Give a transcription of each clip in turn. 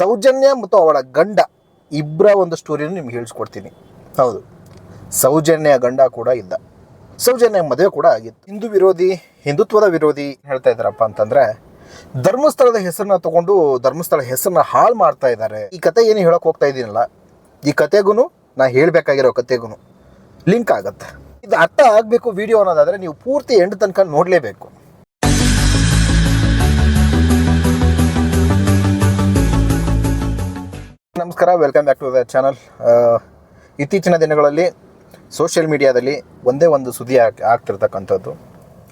ಸೌಜನ್ಯ ಮತ್ತು ಅವಳ ಗಂಡ ಇಬ್ಬರ ಒಂದು ಸ್ಟೋರಿಯನ್ನು ನಿಮ್ಗೆ ಹೇಳಿಸ್ಕೊಡ್ತೀನಿ. ಹೌದು. ಸೌಜನ್ಯ ಗಂಡ ಕೂಡ ಇದ್ದ ಸೌಜನ್ಯ ಮದುವೆ ಕೂಡ ಆಗಿತ್ತು. ಹಿಂದೂ ವಿರೋಧಿ, ಹಿಂದುತ್ವದ ವಿರೋಧಿ ಹೇಳ್ತಾ ಇದ್ದಾರಪ್ಪ ಅಂತಂದ್ರೆ, ಧರ್ಮಸ್ಥಳದ ಹೆಸರನ್ನ ತಗೊಂಡು ಧರ್ಮಸ್ಥಳ ಹೆಸರನ್ನ ಹಾಳು ಮಾಡ್ತಾ ಇದ್ದಾರೆ. ಈ ಕತೆ ಏನು ಹೇಳಕ್ ಹೋಗ್ತಾ ಇದ್ದೀನಲ್ಲ ಈ ಕತೆಗೂ ನಾ ಹೇಳಬೇಕಾಗಿರೋ ಕತೆಗೂ ಲಿಂಕ್ ಆಗತ್ತೆ. ಇದು ಅರ್ಥ ಆಗಬೇಕು ವಿಡಿಯೋ ಅನ್ನೋದಾದ್ರೆ ನೀವು ಪೂರ್ತಿ ಎಂಡ್ ತನಕ ನೋಡಲೇಬೇಕು. ನಮಸ್ಕಾರ welcome back to the channel ಇತ್ತೀಚಿನ ದಿನಗಳಲ್ಲಿ ಸೋಷಿಯಲ್ ಮೀಡಿಯಾದಲ್ಲಿ ಒಂದೇ ಒಂದು ಸುದ್ದಿ ಆಗ್ ಆಗ್ತಿರ್ತಕ್ಕಂಥದ್ದು.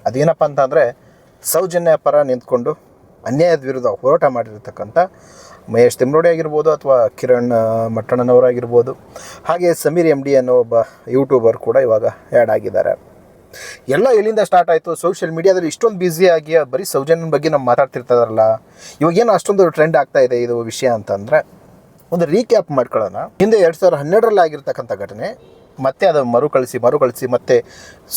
ಅದೇನಪ್ಪ ಅಂತಂದರೆ, ಸೌಜನ್ಯ ಪರ ನಿಂತ್ಕೊಂಡು ಅನ್ಯಾಯದ ವಿರುದ್ಧ ಹೋರಾಟ ಮಾಡಿರ್ತಕ್ಕಂಥ ಮಹೇಶ್ ತಿಮ್ರೋಡಿ ಆಗಿರ್ಬೋದು ಅಥವಾ ಕಿರಣ್ ಮಟ್ಟಣ್ಣನವರಾಗಿರ್ಬೋದು. ಹಾಗೆ ಸಮೀರ್ ಎಂ ಡಿ ಅನ್ನೋ ಒಬ್ಬ ಯೂಟ್ಯೂಬರ್ ಕೂಡ ಇವಾಗ ಆ್ಯಡ್ ಆಗಿದ್ದಾರೆ. ಎಲ್ಲ ಎಲ್ಲಿಂದ ಸ್ಟಾರ್ಟ್ ಆಯಿತು? ಸೋಷಿಯಲ್ ಮೀಡಿಯಾದಲ್ಲಿ ಇಷ್ಟೊಂದು ಬ್ಯುಸಿ ಆಗಿ ಬರೀ ಸೌಜನ್ಯನ ಬಗ್ಗೆ ನಾವು ಮಾತಾಡ್ತಿರ್ತಾರಲ್ಲ, ಇವಾಗೇನು ಅಷ್ಟೊಂದು ಟ್ರೆಂಡ್ ಆಗ್ತಾ ಇದೆ ಇದು ವಿಷಯ ಅಂತಂದರೆ ಒಂದು ರೀಕ್ಯಾಪ್ ಮಾಡ್ಕೊಳ್ಳೋಣ. ಹಿಂದೆ ಎರಡು ಸಾವಿರದ ಹನ್ನೆರಡರಲ್ಲಿ ಆಗಿರ್ತಕ್ಕಂಥ ಘಟನೆ, ಮತ್ತೆ ಅದು ಮರುಕಳಿಸಿ ಮರುಕಳಿಸಿ ಮತ್ತೆ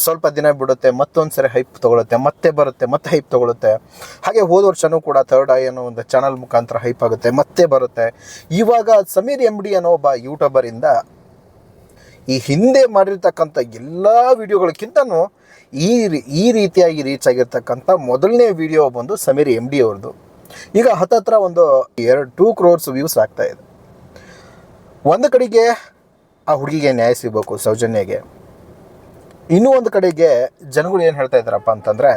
ಸ್ವಲ್ಪ ದಿನ ಬಿಡುತ್ತೆ, ಮತ್ತೊಂದು ಸರಿ ಹೈಪ್ ತೊಗೊಳುತ್ತೆ, ಮತ್ತೆ ಬರುತ್ತೆ, ಮತ್ತೆ ಹೈಪ್ ತೊಗೊಳುತ್ತೆ. ಹಾಗೆ ಹೋದ ವರ್ಷನೂ ಕೂಡ ಥರ್ಡ್ ಐ ಅನ್ನೋ ಒಂದು ಚಾನಲ್ ಮುಖಾಂತರ ಹೈಪ್ ಆಗುತ್ತೆ, ಮತ್ತೆ ಬರುತ್ತೆ. ಇವಾಗ ಸಮೀರ್ ಎಂ ಡಿ ಅನ್ನೋ ಒಬ್ಬ ಯೂಟ್ಯೂಬರಿಂದ ಈ ಹಿಂದೆ ಮಾಡಿರ್ತಕ್ಕಂಥ ಎಲ್ಲ ವಿಡಿಯೋಗಳಕ್ಕಿಂತನೂ ಈ ಈ ರೀತಿಯಾಗಿ ರೀಚ್ ಆಗಿರ್ತಕ್ಕಂಥ ಮೊದಲನೇ ವಿಡಿಯೋ ಬಂದು ಸಮೀರ್ ಎಂ ಡಿ ಅವ್ರದ್ದು ಈಗ ಹತ್ತತ್ರ ಒಂದು ಎರಡು ಟೂ ಕ್ರೋರ್ಸ್ ವ್ಯೂಸ್ ಆಗ್ತಾ ಇದೆ. ಒಂದು ಕಡೆಗೆ ಆ ಹುಡುಗಿಗೆ ನ್ಯಾಯ ಸಿಗಬೇಕು, ಸೌಜನ್ಯಗೆ. ಇನ್ನೂ ಒಂದು ಕಡೆಗೆ ಜನಗಳು ಏನು ಹೇಳ್ತಾ ಇದ್ದಾರಪ್ಪ ಅಂತಂದರೆ,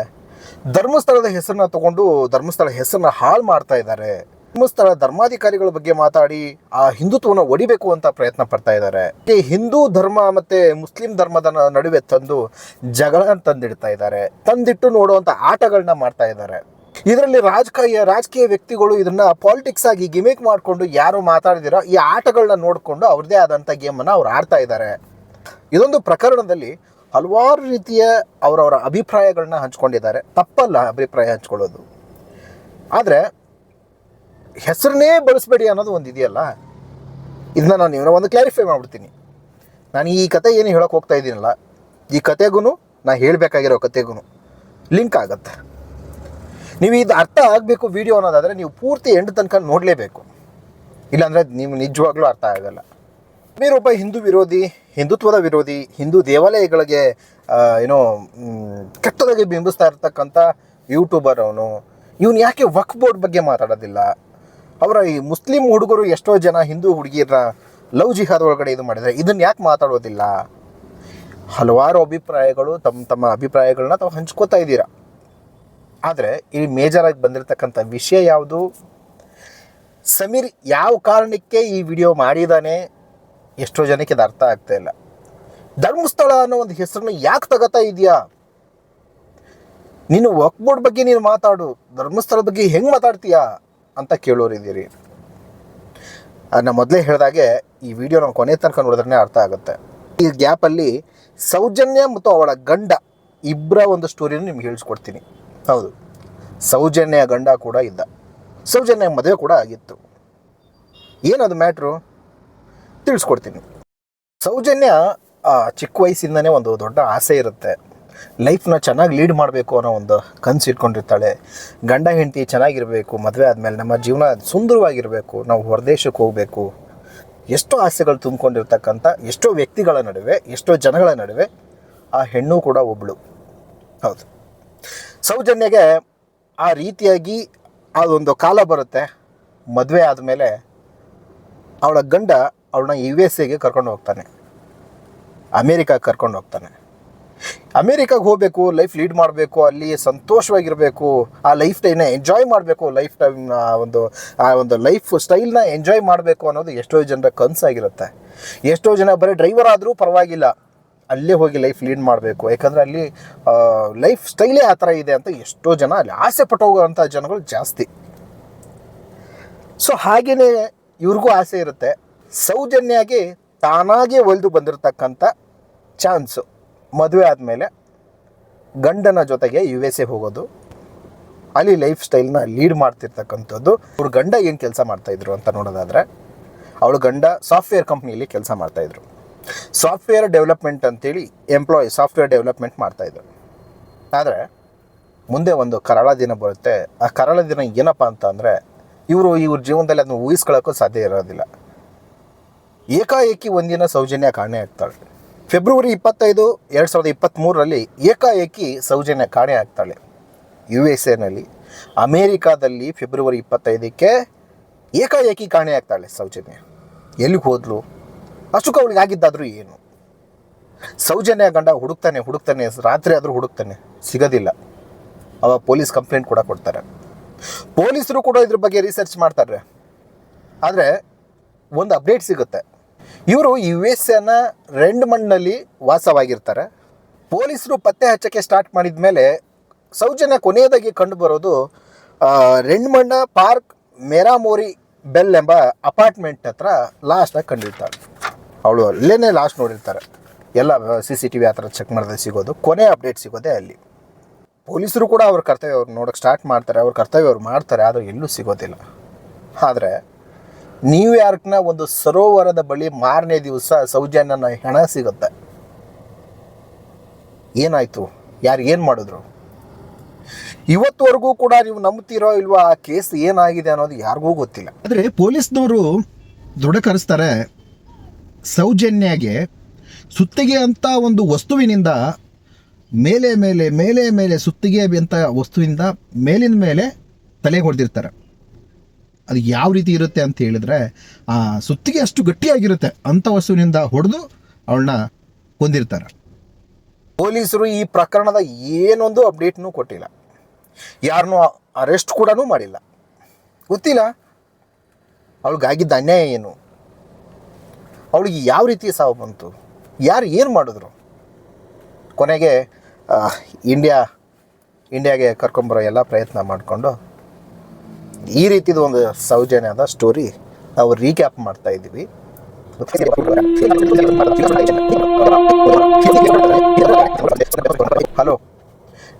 ಧರ್ಮಸ್ಥಳದ ಹೆಸರನ್ನ ತಗೊಂಡು ಧರ್ಮಸ್ಥಳ ಹೆಸರನ್ನ ಹಾಳು ಮಾಡ್ತಾ ಇದ್ದಾರೆ. ಧರ್ಮಸ್ಥಳ ಧರ್ಮಾಧಿಕಾರಿಗಳ ಬಗ್ಗೆ ಮಾತಾಡಿ ಆ ಹಿಂದುತ್ವನ ಒಡಿಬೇಕು ಅಂತ ಪ್ರಯತ್ನ ಪಡ್ತಾ ಇದ್ದಾರೆ. ಹಿಂದೂ ಧರ್ಮ ಮತ್ತೆ ಮುಸ್ಲಿಂ ಧರ್ಮದ ನಡುವೆ ತಂದು ಜಗಳ ತಂದಿಡ್ತಾ ಇದ್ದಾರೆ. ತಂದಿಟ್ಟು ನೋಡುವಂಥ ಆಟಗಳನ್ನ ಮಾಡ್ತಾ ಇದ್ದಾರೆ. ಇದರಲ್ಲಿ ರಾಜಕೀಯ ರಾಜಕೀಯ ವ್ಯಕ್ತಿಗಳು ಇದನ್ನ ಪಾಲಿಟಿಕ್ಸ್ ಆಗಿ ಗಿಮಿಕ್ ಮಾಡಿಕೊಂಡು ಯಾರು ಮಾತಾಡಿದಿರೋ ಈ ಆಟಗಳನ್ನ ನೋಡಿಕೊಂಡು ಅವ್ರದ್ದೇ ಆದಂಥ ಗೇಮನ್ನು ಅವ್ರು ಆಡ್ತಾ ಇದ್ದಾರೆ ಇದೊಂದು ಪ್ರಕರಣದಲ್ಲಿ ಹಲವಾರು ರೀತಿಯ ಅವರವರ ಅಭಿಪ್ರಾಯಗಳನ್ನ ಹಂಚ್ಕೊಂಡಿದ್ದಾರೆ. ತಪ್ಪಲ್ಲ ಅಭಿಪ್ರಾಯ ಹಂಚ್ಕೊಳ್ಳೋದು. ಆದರೆ ಹೆಸರನ್ನೇ ಬಳಸಬೇಡಿ ಅನ್ನೋದು ಒಂದು ಇದೆಯಲ್ಲ? ಇದನ್ನ ನಾನು ಇವರ ಒಂದು ಕ್ಲಾರಿಫೈ ಮಾಡ್ಬಿಡ್ತೀನಿ. ನಾನು ಈ ಕತೆ ಏನು ಹೇಳೋಕೆ ಹೋಗ್ತಾ ಇದ್ದೀನಲ್ಲ ಈ ಕತೆಗೂ ನಾ ಹೇಳಬೇಕಾಗಿರೋ ಕತೆಗೂ ಲಿಂಕ್ ಆಗತ್ತೆ. ನೀವು ಇದು ಅರ್ಥ ಆಗಬೇಕು ವಿಡಿಯೋ ಅನ್ನೋದಾದರೆ ನೀವು ಪೂರ್ತಿ ಎಂಡ್ ತನಕ ನೋಡಲೇಬೇಕು. ಇಲ್ಲಾಂದರೆ ನೀವು ನಿಜವಾಗ್ಲೂ ಅರ್ಥ ಆಗಲ್ಲ. ಒಬ್ಬ ಹಿಂದೂ ವಿರೋಧಿ, ಹಿಂದುತ್ವದ ವಿರೋಧಿ, ಹಿಂದೂ ದೇವಾಲಯಗಳಿಗೆ ಏನೋ ಕೆಟ್ಟದಾಗಿ ಬಿಂಬಿಸ್ತಾ ಇರ್ತಕ್ಕಂಥ ಯೂಟ್ಯೂಬರ್ ಅವನು, ಇವನು ಯಾಕೆ ವಕ್ ಬೋರ್ಡ್ ಬಗ್ಗೆ ಮಾತಾಡೋದಿಲ್ಲ? ಅವರ ಈ ಮುಸ್ಲಿಂ ಹುಡುಗರು ಎಷ್ಟೋ ಜನ ಹಿಂದೂ ಹುಡುಗಿಯರ ಲವ್ ಜಿಹಾದ್ ಒಳಗಡೆ ಇದು ಮಾಡಿದರೆ ಇದನ್ನು ಯಾಕೆ ಮಾತಾಡೋದಿಲ್ಲ? ಹಲವಾರು ಅಭಿಪ್ರಾಯಗಳು, ತಮ್ಮ ತಮ್ಮ ಅಭಿಪ್ರಾಯಗಳನ್ನ ತಾವು ಹಂಚ್ಕೋತಾ ಇದ್ದೀರಾ? ಆದರೆ ಇಲ್ಲಿ ಮೇಜರಾಗಿ ಬಂದಿರತಕ್ಕಂಥ ವಿಷಯ ಯಾವುದು? ಸಮೀರ್ ಯಾವ ಕಾರಣಕ್ಕೆ ಈ ವಿಡಿಯೋ ಮಾಡಿದ್ದಾನೆ ಎಷ್ಟೋ ಜನಕ್ಕೆ ಇದು ಅರ್ಥ ಆಗ್ತಾ ಇಲ್ಲ. ಧರ್ಮಸ್ಥಳ ಅನ್ನೋ ಒಂದು ಹೆಸರನ್ನು ಯಾಕೆ ತಗೋತಾ ಇದೆಯಾ? ನೀನು ವಕ್ಬೋರ್ಡ್ ಬಗ್ಗೆ ನೀನು ಮಾತಾಡು ಧರ್ಮಸ್ಥಳ ಬಗ್ಗೆ ಹೆಂಗೆ ಮಾತಾಡ್ತೀಯಾ ಅಂತ ಕೇಳೋರಿದ್ದೀರಿ ನಾನು ಮೊದಲೇ ಹೇಳಿದಾಗೆ ಈ ವಿಡಿಯೋ ನಾವು ಕೊನೆ ತನಕ ನೋಡಿದ್ರೆ ಅರ್ಥ ಆಗುತ್ತೆ. ಈ ಗ್ಯಾಪಲ್ಲಿ ಸೌಜನ್ಯ ಮತ್ತು ಅವಳ ಗಂಡ ಇಬ್ಬರ ಒಂದು ಸ್ಟೋರಿನ ನಿಮ್ಗೆ ಹೇಳಿಸ್ಕೊಡ್ತೀನಿ. ಹೌದು. ಸೌಜನ್ಯ ಗಂಡ ಕೂಡ ಇದ್ದ ಸೌಜನ್ಯ ಮದುವೆ ಕೂಡ ಆಗಿತ್ತು. ಏನದು ಮ್ಯಾಟ್ರು? ತಿಳಿಸ್ಕೊಡ್ತೀನಿ. ಸೌಜನ್ಯ ಚಿಕ್ಕ ವಯಸ್ಸಿಂದನೇ ಒಂದು ದೊಡ್ಡ ಆಸೆ ಇರುತ್ತೆ. ಲೈಫ್ನ ಚೆನ್ನಾಗಿ ಲೀಡ್ ಮಾಡಬೇಕು ಅನ್ನೋ ಒಂದು ಕನಸು ಇಟ್ಕೊಂಡಿರ್ತಾಳೆ. ಗಂಡ, ಹೆಂಡತಿ ಚೆನ್ನಾಗಿರಬೇಕು, ಮದುವೆ ಆದಮೇಲೆ ನಮ್ಮ ಜೀವನ ಸುಂದರವಾಗಿರಬೇಕು, ನಾವು ಹೊರದೇಶಕ್ಕೆ ಹೋಗಬೇಕು. ಎಷ್ಟೋ ಆಸೆಗಳು ತುಂಬಿಕೊಂಡಿರ್ತಕ್ಕಂಥ, ಎಷ್ಟೋ ವ್ಯಕ್ತಿಗಳ ನಡುವೆ, ಎಷ್ಟೋ ಜನಗಳ ನಡುವೆ ಆ ಹೆಣ್ಣು ಕೂಡ ಒಬ್ಬಳು ಹೌದು. ಸೌಜನ್ಯಗೆ ಆ ರೀತಿಯಾಗಿ ಅದೊಂದು ಕಾಲ ಬರುತ್ತೆ. ಮದುವೆ ಆದಮೇಲೆ ಅವಳ ಗಂಡ ಅವಳನ್ನ ಯು ಎಸ್ ಎಗೆ ಕರ್ಕೊಂಡು ಹೋಗ್ತಾನೆ. ಅಮೇರಿಕಾಗೆ ಕರ್ಕೊಂಡು ಹೋಗ್ತಾನೆ. ಅಮೇರಿಕಾಗೆ ಹೋಗಬೇಕು ಲೈಫ್ ಲೀಡ್ ಮಾಡಬೇಕು, ಅಲ್ಲಿ ಸಂತೋಷವಾಗಿರಬೇಕು, ಆ ಲೈಫ್ ಟೈಮ್ನ ಎಂಜಾಯ್ ಮಾಡಬೇಕು ಲೈಫ್ ಟೈಮ್ನ ಒಂದು, ಆ ಒಂದು ಲೈಫ್ ಸ್ಟೈಲ್ನ ಎಂಜಾಯ್ ಮಾಡಬೇಕು ಅನ್ನೋದು ಎಷ್ಟೋ ಜನರ ಕನಸಾಗಿರುತ್ತೆ. ಎಷ್ಟೋ ಜನ ಬರೀ ಡ್ರೈವರ್ ಆದರೂ ಪರವಾಗಿಲ್ಲ. ಅಲ್ಲೇ ಹೋಗಿ ಲೈಫ್ ಲೀಡ್ ಮಾಡಬೇಕು. ಯಾಕಂದರೆ ಅಲ್ಲಿ ಲೈಫ್ ಸ್ಟೈಲೇ ಆ ಥರ ಇದೆ ಅಂತ ಎಷ್ಟೋ ಜನ ಅಲ್ಲಿ ಆಸೆ ಪಟ್ಟು ಹೋಗುವಂಥ ಜನಗಳು ಜಾಸ್ತಿ. ಸೊ ಹಾಗೆಯೇ ಇವ್ರಿಗೂ ಆಸೆ ಇರುತ್ತೆ. ಸೌಜನ್ಯಾಗಿ ತಾನಾಗೇ ಒಲಿದು ಬಂದಿರತಕ್ಕಂಥ ಚಾನ್ಸು. ಮದುವೆ ಆದಮೇಲೆ ಗಂಡನ ಜೊತೆಗೆ ಯು ಎಸ್ ಎ ಹೋಗೋದು. ಅಲ್ಲಿ ಲೈಫ್ ಸ್ಟೈಲ್ನ ಲೀಡ್ ಮಾಡ್ತಿರ್ತಕ್ಕಂಥದ್ದು. ಅವ್ರ ಗಂಡ ಏನು ಕೆಲಸ ಮಾಡ್ತಾಯಿದ್ರು ಅಂತ ನೋಡೋದಾದರೆ, ಅವಳು ಗಂಡ ಸಾಫ್ಟ್ವೇರ್ ಕಂಪ್ನಿಯಲ್ಲಿ ಕೆಲಸ ಮಾಡ್ತಾಯಿದ್ರು ಸಾಫ್ಟ್ವೇರ್ ಡೆವಲಪ್ಮೆಂಟ್ ಅಂತೇಳಿ ಎಂಪ್ಲಾಯ್ ಸಾಫ್ಟ್ವೇರ್ ಡೆವಲಪ್ಮೆಂಟ್ ಮಾಡ್ತಾಯಿದ್ರು ಆದರೆ ಮುಂದೆ ಒಂದು ಕರಾಳ ದಿನ ಬರುತ್ತೆ. ಆ ಕರಾಳ ದಿನ ಏನಪ್ಪ ಅಂತ ಅಂದರೆ ಇವರು ಇವ್ರ ಜೀವನದಲ್ಲಿ ಅದನ್ನು ಊಹಿಸ್ಕೊಳ್ಳೋಕ್ಕೂ ಸಾಧ್ಯ ಇರೋದಿಲ್ಲ. ಏಕಾಏಕಿ ಒಂದಿನ ಸೌಜನ್ಯ ಕಾಣೆ ಆಗ್ತಾಳೆ. ಫೆಬ್ರವರಿ ಇಪ್ಪತ್ತೈದು ಎರಡು ಸಾವಿರದ ಇಪ್ಪತ್ತ್ಮೂರರಲ್ಲಿ ಏಕಾಏಕಿ ಸೌಜನ್ಯ ಕಾಣೆ ಆಗ್ತಾಳೆ. ಯು ಎಸ್ ಎನಲ್ಲಿ. ಅಮೇರಿಕಾದಲ್ಲಿ ಫೆಬ್ರವರಿ ಇಪ್ಪತ್ತೈದಕ್ಕೆ ಏಕಾಏಕಿ ಕಾಣೆ ಆಗ್ತಾಳೆ ಸೌಜನ್ಯ. ಎಲ್ಲಿಗೆ ಹೋದ್ಲು? ಅಷ್ಟಕ್ಕೂ ಅವಳಿಗೆ ಆಗಿದ್ದಾದರೂ ಏನು? ಸೌಜನ್ಯ ಗಂಡ ಹುಡುಕ್ತಾನೆ ಹುಡುಕ್ತಾನೆ, ರಾತ್ರಿ ಆದರೂ ಹುಡುಕ್ತಾನೆ, ಸಿಗೋದಿಲ್ಲ. ಅವ ಪೊಲೀಸ್ ಕಂಪ್ಲೇಂಟ್ ಕೂಡ ಕೊಡ್ತಾರೆ. ಪೊಲೀಸರು ಕೂಡ ಇದ್ರ ಬಗ್ಗೆ ರಿಸರ್ಚ್ ಮಾಡ್ತಾರೆ. ಆದರೆ ಒಂದು ಅಪ್ಡೇಟ್ ಸಿಗುತ್ತೆ. ಇವರು ಯು ಎಸ್ ಎನ ರೆಂಡ್ ಮಣ್ಣಲ್ಲಿ ವಾಸವಾಗಿರ್ತಾರೆ. ಪೊಲೀಸರು ಪತ್ತೆ ಹಚ್ಚಕ್ಕೆ ಸ್ಟಾರ್ಟ್ ಮಾಡಿದ ಮೇಲೆ ಸೌಜನ್ಯ ಕೊನೆಯದಾಗಿ ಕಂಡು ಬರೋದು ರೆಂಡ್ಮಣ್ಣ ಪಾರ್ಕ್ ಮೇರಾಮೋರಿ ಬೆಲ್ ಎಂಬ ಅಪಾರ್ಟ್ಮೆಂಟ್ ಹತ್ರ ಲಾಸ್ಟಾಗಿ ಕಂಡಿರ್ತಾಳೆ. ಅವಳು ಅಲ್ಲೇ ಲಾಸ್ಟ್ ನೋಡಿರ್ತಾರೆ. ಎಲ್ಲ ಸಿ ಸಿ ಟಿ ವಿ ಆ ಥರ ಚೆಕ್ ಮಾಡಿದ್ರೆ ಸಿಗೋದು. ಕೊನೆ ಅಪ್ಡೇಟ್ ಸಿಗೋದೇ ಅಲ್ಲಿ. ಪೊಲೀಸರು ಕೂಡ ಅವ್ರ ಕರ್ತವ್ಯ ಅವ್ರು ನೋಡೋಕೆ ಸ್ಟಾರ್ಟ್ ಮಾಡ್ತಾರೆ. ಅವ್ರ ಕರ್ತವ್ಯ ಅವ್ರು ಮಾಡ್ತಾರೆ, ಆದರೆ ಎಲ್ಲೂ ಸಿಗೋದಿಲ್ಲ. ಆದರೆ ನ್ಯೂಯಾರ್ಕ್ನ ಒಂದು ಸರೋವರದ ಬಳಿ ಮಾರನೇ ದಿವಸ ಸೌಜನ್ಯನ ಹೆಣ ಸಿಗುತ್ತೆ. ಏನಾಯಿತು? ಯಾರು ಏನು ಮಾಡಿದ್ರು? ಇವತ್ತುವರೆಗೂ ಕೂಡ ನೀವು ನಂಬ್ತಿರೋ ಇಲ್ವಾ ಆ ಕೇಸ್ ಏನಾಗಿದೆ ಅನ್ನೋದು ಯಾರಿಗೂ ಗೊತ್ತಿಲ್ಲ. ಆದರೆ ಪೊಲೀಸ್ನವರು ದೃಢಕರಿಸ್ತಾರೆ ಸೌಜನ್ಯಗೆ ಸುತ್ತಿಗೆ ಅಂತ ಒಂದು ವಸ್ತುವಿನಿಂದ ಮೇಲೆ ಮೇಲೆ ಮೇಲೆ ಮೇಲೆ ಸುತ್ತಿಗೆ ಅಂತ ವಸ್ತುವಿನಿಂದ ಮೇಲಿನ ಮೇಲೆ ತಲೆ ಹೊಡೆದಿರ್ತಾರೆ. ಅದು ಯಾವ ರೀತಿ ಇರುತ್ತೆ ಅಂತ ಹೇಳಿದ್ರೆ, ಆ ಸುತ್ತಿಗೆ ಅಷ್ಟು ಗಟ್ಟಿಯಾಗಿರುತ್ತೆ ಅಂಥ ವಸ್ತುವಿನಿಂದ ಹೊಡೆದು ಅವಳನ್ನ ಕೊಂದಿರ್ತಾರೆ. ಪೊಲೀಸರು ಈ ಪ್ರಕರಣದ ಏನೊಂದು ಅಪ್ಡೇಟ್ನೂ ಕೊಟ್ಟಿಲ್ಲ. ಯಾರನ್ನೂ ಅರೆಸ್ಟ್ ಕೂಡ ಮಾಡಿಲ್ಲ. ಗೊತ್ತಿಲ್ಲ. ಅವಳಿಗಾಗಿದ್ದ ಅನ್ಯಾಯ ಏನು? ಅವಳಿಗೆ ಯಾವ ರೀತಿ ಸಾವು ಬಂತು? ಯಾರು ಏನು ಮಾಡಿದ್ರು? ಕೊನೆಗೆ ಇಂಡಿಯಾ, ಇಂಡಿಯಾಗೆ ಕರ್ಕೊಂಬರೋ ಎಲ್ಲ ಪ್ರಯತ್ನ ಮಾಡಿಕೊಂಡು ಈ ರೀತಿದು ಒಂದು ಸೌಜನ್ಯದ ಸ್ಟೋರಿ ನಾವು ರೀಕ್ಯಾಪ್ ಮಾಡ್ತಾ ಇದ್ದೀವಿ. ಹಲೋ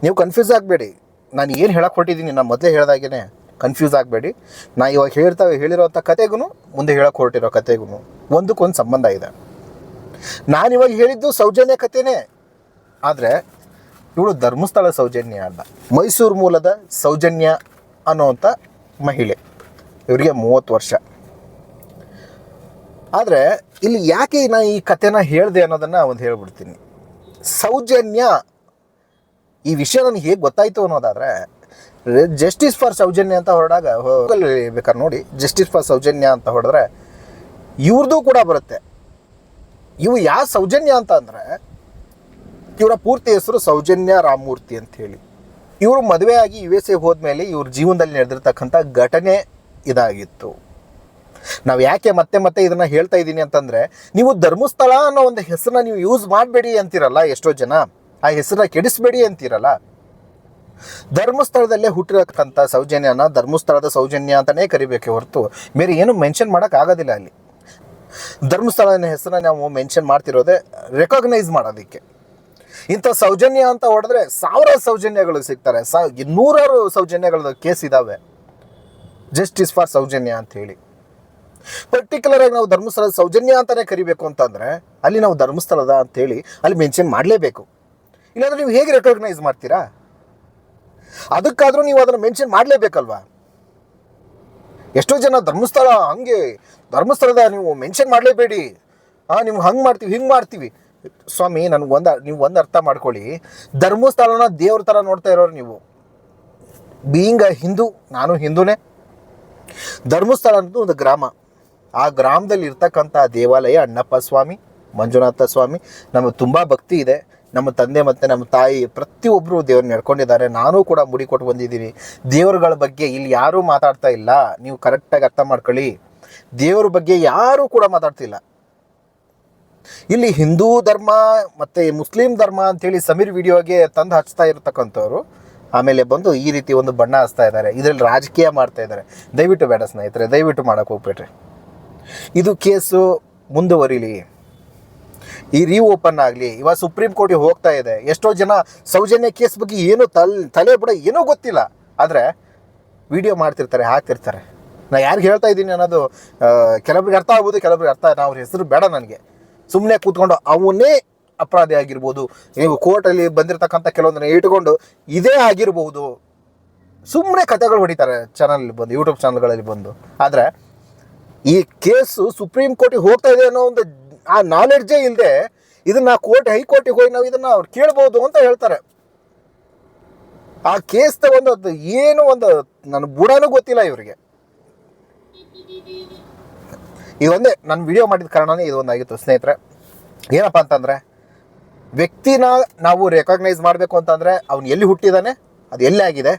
ನೀವು ಕನ್ಫ್ಯೂಸ್ ಆಗಬೇಡಿ. ನಾನು ಏನು ಹೇಳಕ್ಕೆ ಹೊರಟಿದ್ದೀನಿ, ನಾನು ಮೊದಲೇ ಹೇಳ್ದಾಗೇ ಕನ್ಫ್ಯೂಸ್ ಆಗಬೇಡಿ. ನಾ ಇವಾಗ ಹೇಳ್ತಾ ಹೇಳಿರೋಂಥ ಕತೆಗೂ ಮುಂದೆ ಹೇಳೋಕೆ ಹೊರಟಿರೋ ಕತೆಗೂ ಒಂದಕ್ಕೊಂದು ಸಂಬಂಧ ಇದೆ. ನಾನಿವಾಗ ಹೇಳಿದ್ದು ಸೌಜನ್ಯ ಕಥೆನೇ ಆದರೆ ಇವಳು ಧರ್ಮಸ್ಥಳ ಸೌಜನ್ಯ ಅಲ್ಲ. ಮೈಸೂರು ಮೂಲದ ಸೌಜನ್ಯ ಅನ್ನೋವಂಥ ಮಹಿಳೆ. ಇವರಿಗೆ ಮೂವತ್ತು ವರ್ಷ. ಆದರೆ ಇಲ್ಲಿ ಯಾಕೆ ನಾನು ಈ ಕಥೆನ ಹೇಳಿದೆ ಅನ್ನೋದನ್ನು ಒಂದು ಹೇಳ್ಬಿಡ್ತೀನಿ. ಸೌಜನ್ಯ ಈ ವಿಷಯ ನನಗೆ ಹೇಗೆ ಗೊತ್ತಾಯಿತು ಅನ್ನೋದಾದರೆ ಜಸ್ಟಿಸ್ ಫಾರ್ ಸೌಜನ್ಯ ಅಂತ ಹೊರಡಾಗ ಬೇಕಾದ್ರೆ ನೋಡಿ. ಜಸ್ಟಿಸ್ ಫಾರ್ ಸೌಜನ್ಯ ಅಂತ ಹೊಡೆದ್ರೆ ಇವ್ರದ್ದು ಕೂಡ ಬರುತ್ತೆ. ಇವು ಯಾವ ಸೌಜನ್ಯ ಅಂತ ಅಂದರೆ ಇವರ ಪೂರ್ತಿ ಹೆಸರು ಸೌಜನ್ಯ ರಾಮಮೂರ್ತಿ ಅಂತ ಹೇಳಿ. ಇವರು ಮದುವೆ ಆಗಿ ಯು ಎಸ್ ಎ ಹೋದ್ಮೇಲೆ ಇವ್ರ ಜೀವನದಲ್ಲಿ ನಡೆದಿರ್ತಕ್ಕಂಥ ಘಟನೆ ಇದಾಗಿತ್ತು. ನಾವು ಯಾಕೆ ಮತ್ತೆ ಮತ್ತೆ ಇದನ್ನ ಹೇಳ್ತಾ ಇದ್ದೀನಿ ಅಂತಂದ್ರೆ, ನೀವು ಧರ್ಮಸ್ಥಳ ಅನ್ನೋ ಒಂದು ಹೆಸರನ್ನ ನೀವು ಯೂಸ್ ಮಾಡಬೇಡಿ ಅಂತೀರಲ್ಲ ಎಷ್ಟೋ ಜನ, ಆ ಹೆಸರನ್ನ ಕೆಡಿಸ್ಬೇಡಿ ಅಂತೀರಲ್ಲ. ಧರ್ಮಸ್ಥಳದಲ್ಲೇ ಹುಟ್ಟಿರತಕ್ಕಂಥ ಸೌಜನ್ಯನ ಧರ್ಮಸ್ಥಳದ ಸೌಜನ್ಯ ಅಂತಲೇ ಕರಿಬೇಕೆ ಹೊರತು ಬೇರೆ ಏನು ಮೆನ್ಷನ್ ಮಾಡೋಕ್ಕಾಗೋದಿಲ್ಲ ಅಲ್ಲಿ. ಧರ್ಮಸ್ಥಳನ ಹೆಸರನ್ನ ನಾವು ಮೆನ್ಷನ್ ಮಾಡ್ತಿರೋದೇ ರೆಕಗ್ನೈಸ್ ಮಾಡೋದಕ್ಕೆ. ಇಂಥ ಸೌಜನ್ಯ ಅಂತ ಹೊಡೆದ್ರೆ ಸಾವಿರ ಸೌಜನ್ಯಗಳು ಸಿಗ್ತಾರೆ. ಸಾ ನೂರಾರು ಸೌಜನ್ಯಗಳ ಕೇಸ್ ಇದ್ದಾವೆ ಜಸ್ಟಿಸ್ ಫಾರ್ ಸೌಜನ್ಯ ಅಂತ ಹೇಳಿ. ಪರ್ಟಿಕ್ಯುಲರ್ ಆಗಿ ನಾವು ಧರ್ಮಸ್ಥಳದ ಸೌಜನ್ಯ ಅಂತಾನೆ ಕರಿಬೇಕು ಅಂತಂದ್ರೆ ಅಲ್ಲಿ ನಾವು ಧರ್ಮಸ್ಥಳದ ಅಂತೇಳಿ ಅಲ್ಲಿ ಮೆನ್ಷನ್ ಮಾಡಲೇಬೇಕು. ಇಲ್ಲಾಂದ್ರೆ ನೀವು ಹೇಗೆ ರೆಕಗ್ನೈಸ್ ಮಾಡ್ತೀರಾ? ಅದಕ್ಕಾದ್ರೂ ನೀವು ಅದನ್ನು ಮೆನ್ಷನ್ ಮಾಡಲೇಬೇಕಲ್ವಾ? ಎಷ್ಟೋ ಜನ ಧರ್ಮಸ್ಥಳ, ಹಂಗೆ ಧರ್ಮಸ್ಥಳದ ನೀವು ಮೆನ್ಷನ್ ಮಾಡಲೇಬೇಡಿ. ಹಾಂ ನೀವು ಹಂಗೆ ಮಾಡ್ತೀವಿ, ಹಿಂಗೆ ಮಾಡ್ತೀವಿ. ಸ್ವಾಮಿ, ನನಗೆ ಒಂದು, ನೀವು ಒಂದು ಅರ್ಥ ಮಾಡ್ಕೊಳ್ಳಿ. ಧರ್ಮಸ್ಥಳನ ದೇವ್ರ ಥರ ನೋಡ್ತಾ ಇರೋರು ನೀವು. ಬೀಯಿಂಗ್ ಅ ಹಿಂದೂ ನಾನು ಹಿಂದೂನೇ ಧರ್ಮಸ್ಥಳ ಅನ್ನೋದು ಒಂದು ಗ್ರಾಮ. ಆ ಗ್ರಾಮದಲ್ಲಿ ಇರ್ತಕ್ಕಂಥ ದೇವಾಲಯ ಅಣ್ಣಪ್ಪ ಸ್ವಾಮಿ, ಮಂಜುನಾಥ ಸ್ವಾಮಿ, ನಮಗೆ ತುಂಬ ಭಕ್ತಿ ಇದೆ. ನಮ್ಮ ತಂದೆ ಮತ್ತು ನಮ್ಮ ತಾಯಿ ಪ್ರತಿಯೊಬ್ಬರು ದೇವ್ರನ್ನ ನಡ್ಕೊಂಡಿದ್ದಾರೆ. ನಾನು ಕೂಡ ಮುಡಿ ಕೊಟ್ಟು ಬಂದಿದ್ದೀನಿ. ದೇವರುಗಳ ಬಗ್ಗೆ ಇಲ್ಲಿ ಯಾರೂ ಮಾತಾಡ್ತಾ ಇಲ್ಲ. ನೀವು ಕರೆಕ್ಟಾಗಿ ಅರ್ಥ ಮಾಡ್ಕೊಳ್ಳಿ. ದೇವ್ರ ಬಗ್ಗೆ ಯಾರೂ ಕೂಡ ಮಾತಾಡ್ತಿಲ್ಲ. ಇಲ್ಲಿ ಹಿಂದೂ ಧರ್ಮ ಮತ್ತು ಮುಸ್ಲಿಂ ಧರ್ಮ ಅಂತೇಳಿ ಸಮೀರ್ ವಿಡಿಯೋಗೆ ತಂದು ಹಚ್ತಾ ಇರತಕ್ಕಂಥವ್ರು ಆಮೇಲೆ ಬಂದು ಈ ರೀತಿ ಒಂದು ಬಣ್ಣ ಹಚ್ತಾ ಇದ್ದಾರೆ. ಇದರಲ್ಲಿ ರಾಜಕೀಯ ಮಾಡ್ತಾ ಇದ್ದಾರೆ. ದಯವಿಟ್ಟು ಬೇಡ ಸ್ನೇಹಿತರೆ, ದಯವಿಟ್ಟು ಮಾಡೋಕೆ ಹೋಗ್ಬೇಡ್ರಿ. ಇದು ಕೇಸು ಮುಂದುವರಿಲಿ. ಈ ರೀ ಓಪನ್ ಆಗಲಿ ಇವಾಗ ಸುಪ್ರೀಂ ಕೋರ್ಟಿಗೆ ಹೋಗ್ತಾ ಇದೆ, ಎಷ್ಟೋ ಜನ ಸೌಜನ್ಯ ಕೇಸ್ ಬಗ್ಗೆ ಏನು ತಲ್, ತಲೆ ಬಿಡ ಏನೂ ಗೊತ್ತಿಲ್ಲ. ಆದರೆ ವಿಡಿಯೋ ಮಾಡ್ತಿರ್ತಾರೆ, ಹಾಕ್ತಿರ್ತಾರೆ. ನಾ ಯಾರಿಗೆ ಹೇಳ್ತಾ ಇದ್ದೀನಿ ಅನ್ನೋದು ಕೆಲವರಿಗೆ ಅರ್ಥ ಆಗ್ಬೋದು, ಕೆಲವ್ರಿಗೆ ಅರ್ಥ, ನಾವು ಅವ್ರ ಹೆಸರು ಬೇಡ ನನಗೆ. ಸುಮ್ಮನೆ ಕೂತ್ಕೊಂಡು ಅವನೇ ಅಪರಾಧಿ ಆಗಿರ್ಬೋದು, ನೀವು ಕೋರ್ಟಲ್ಲಿ ಬಂದಿರತಕ್ಕಂಥ ಕೆಲವೊಂದನ್ನು ಇಟ್ಕೊಂಡು ಇದೇ ಆಗಿರ್ಬೋದು. ಸುಮ್ಮನೆ ಕಥೆಗಳು ಹೊಡಿತಾರೆ ಚಾನಲ್ ಬಂದು ಯೂಟ್ಯೂಬ್ ಚಾನಲ್ಗಳಲ್ಲಿ ಬಂದು. ಆದರೆ ಈ ಕೇಸು ಸುಪ್ರೀಂ ಕೋರ್ಟಿಗೆ ಹೋಗ್ತಾ ಇದೆ ಅನ್ನೋ ಒಂದು ಆ ನಾಲೆಡ್ಜೇ ಇಲ್ಲದೆ ಇದನ್ನ ಕೋರ್ಟ್ ಹೈಕೋರ್ಟಿಗೆ ಹೋಗಿ ನಾವು ಇದನ್ನ ಅವ್ರು ಕೇಳ್ಬೋದು ಅಂತ ಹೇಳ್ತಾರೆ. ಆ ಕೇಸ್ ಒಂದು ಏನು ಒಂದು ನನ್ನ ಬುಡನೂ ಗೊತ್ತಿಲ್ಲ ಇವರಿಗೆ. ಇದೊಂದೇ ನಾನು ವಿಡಿಯೋ ಮಾಡಿದ ಕಾರಣನೇ ಇದು ಒಂದಾಗಿತ್ತು ಸ್ನೇಹಿತರೆ. ಏನಪ್ಪ ಅಂತಂದರೆ, ವ್ಯಕ್ತಿನ ನಾವು ರೆಕಗ್ನೈಸ್ ಮಾಡಬೇಕು ಅಂತಂದರೆ ಅವ್ನು ಎಲ್ಲಿ ಹುಟ್ಟಿದಾನೆ, ಅದು ಎಲ್ಲಿ ಆಗಿದೆ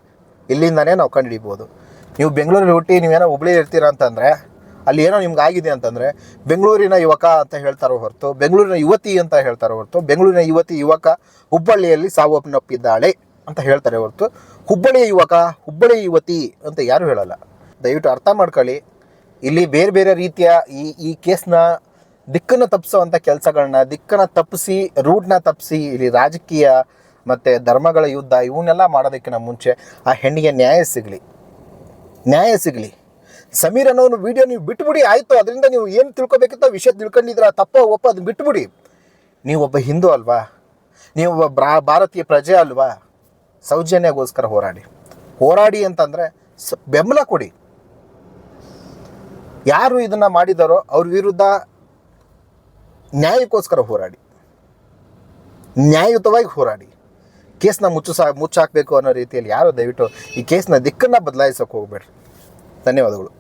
ಇಲ್ಲಿಂದಾನೇ ನಾವು ಕಂಡುಹಿಡಿಬೋದು. ನೀವು ಬೆಂಗಳೂರಲ್ಲಿ ಹುಟ್ಟಿ ನೀವೇನೋ ಹುಬ್ಳಿ ಇರ್ತೀರ ಅಂತಂದರೆ ಅಲ್ಲಿ ಏನೋ ನಿಮ್ಗೆ ಆಗಿದೆ ಅಂತಂದರೆ, ಬೆಂಗಳೂರಿನ ಯುವಕ ಅಂತ ಹೇಳ್ತಾರೋ ಹೊರತು, ಬೆಂಗಳೂರಿನ ಯುವತಿ ಅಂತ ಹೇಳ್ತಾರೋ ಹೊರತು, ಬೆಂಗಳೂರಿನ ಯುವತಿ ಯುವಕ ಹುಬ್ಬಳ್ಳಿಯಲ್ಲಿ ಸಾವನ್ನಪ್ಪಿದ್ದಾಳೆ ಅಂತ ಹೇಳ್ತಾರೆ ಹೊರತು, ಹುಬ್ಬಳ್ಳಿಯ ಯುವಕ, ಹುಬ್ಬಳ್ಳಿಯ ಯುವತಿ ಅಂತ ಯಾರು ಹೇಳಲ್ಲ. ದಯವಿಟ್ಟು ಅರ್ಥ ಮಾಡ್ಕೊಳ್ಳಿ. ಇಲ್ಲಿ ಬೇರೆ ಬೇರೆ ರೀತಿಯ ಈ ಈ ಕೇಸ್ನ ದಿಕ್ಕನ್ನು ತಪ್ಪಿಸುವಂಥ ಕೆಲಸಗಳನ್ನ ದಿಕ್ಕನ್ನು ತಪ್ಪಿಸಿ, ರೂಟ್ನ ತಪ್ಪಿಸಿ, ಇಲ್ಲಿ ರಾಜಕೀಯ ಮತ್ತು ಧರ್ಮಗಳ ಯುದ್ಧ, ಇವನ್ನೆಲ್ಲ ಮಾಡೋದಕ್ಕಿಂತ ಮುಂಚೆ ಆ ಹೆಣ್ಣಿಗೆ ನ್ಯಾಯ ಸಿಗಲಿ. ನ್ಯಾಯ ಸಿಗಲಿ. ಸಮೀರ್ ಅನ್ನೋನು ವಿಡಿಯೋ ನೀವು ಬಿಟ್ಬಿಡಿ, ಆಯಿತು, ಅದರಿಂದ ನೀವು ಏನು ತಿಳ್ಕೊಬೇಕಿತ್ತು ವಿಷಯ ತಿಳ್ಕೊಂಡಿದ್ರ ತಪ್ಪ ಒಪ್ಪ ಅದನ್ನ ಬಿಟ್ಬಿಡಿ. ನೀವು ಒಬ್ಬ ಹಿಂದೂ ಅಲ್ವಾ? ನೀವು ಬ್ರಾ, ಭಾರತೀಯ ಪ್ರಜೆ ಅಲ್ವಾ? ಸೌಜನ್ಯಗೋಸ್ಕರ ಹೋರಾಡಿ. ಹೋರಾಡಿ ಅಂತಂದರೆ ಸ, ಬೆಂಬಲ ಕೊಡಿ. ಯಾರು ಇದನ್ನು ಮಾಡಿದಾರೋ ಅವ್ರ ವಿರುದ್ಧ ನ್ಯಾಯಕ್ಕೋಸ್ಕರ ಹೋರಾಡಿ. ನ್ಯಾಯಯುತವಾಗಿ ಹೋರಾಡಿ. ಕೇಸ್ನ ಮುಚ್ಚು ಸಾ ಮುಚ್ಚಾಕಬೇಕು ಅನ್ನೋ ರೀತಿಯಲ್ಲಿ ಯಾರು ದಯವಿಟ್ಟು ಈ ಕೇಸ್ನ ದಿಕ್ಕನ್ನು ಬದಲಾಯಿಸೋಕೆ ಹೋಗಬೇಡ್ರಿ. ಧನ್ಯವಾದಗಳು.